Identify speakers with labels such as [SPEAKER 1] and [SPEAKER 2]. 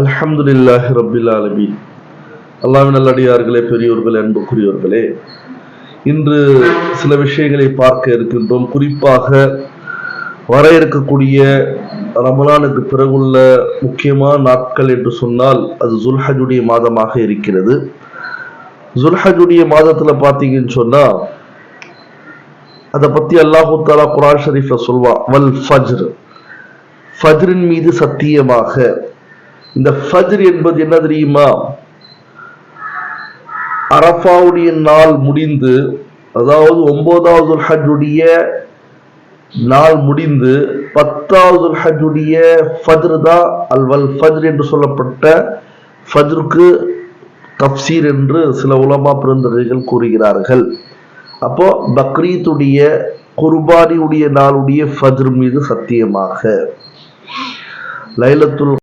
[SPEAKER 1] அல்ஹம்துலில்லாஹ் ரபில்லா அலமி அல்லாஹ்வின் நல்லடியார்களே பெரியோர்களே அன்புக்குரியவர்களே இன்று சில விஷயங்களை பார்க்க இருக்கின்றோம். குறிப்பாக வர இருக்கக்கூடிய ரமலானுக்கு பிறகுள்ள முக்கியமான நாட்கள் என்று சொன்னால் அது ஜுல்ஹஜுடைய மாதமாக இருக்கிறது. ஜுல்ஹஜுடைய மாதத்தில் பார்த்தீங்கன்னு சொன்னால் அதை பற்றி அல்லாஹு தாலா குரான் ஷரீஃபில் சொல்வான் வல் ஃபஜ்ர். ஃபஜ்ரின் மீது சத்தியமாக இந்த ஃபஜ்ர் என்பது என்ன தெரியுமா? அரஃபாவுடைய நாள் முடிந்து அதாவது ஒன்பதாவது ஹஜ்ஜுடைய நாள் முடிந்து பத்தாவது ஹஜ்ஜுடைய ஃபஜ்ர் தான் அல்வல் ஃபஜ்ர் என்று சொல்லப்பட்ட ஃபஜ்ருக்கு தப்சீர் என்று சில உலமா பிறந்தவர்கள் கூறுகிறார்கள். அப்போ பக்ரீத்துடைய குர்பானியுடைய நாளுடைய ஃபஜ்ர் மீது சத்தியமாக. லைலத்துல்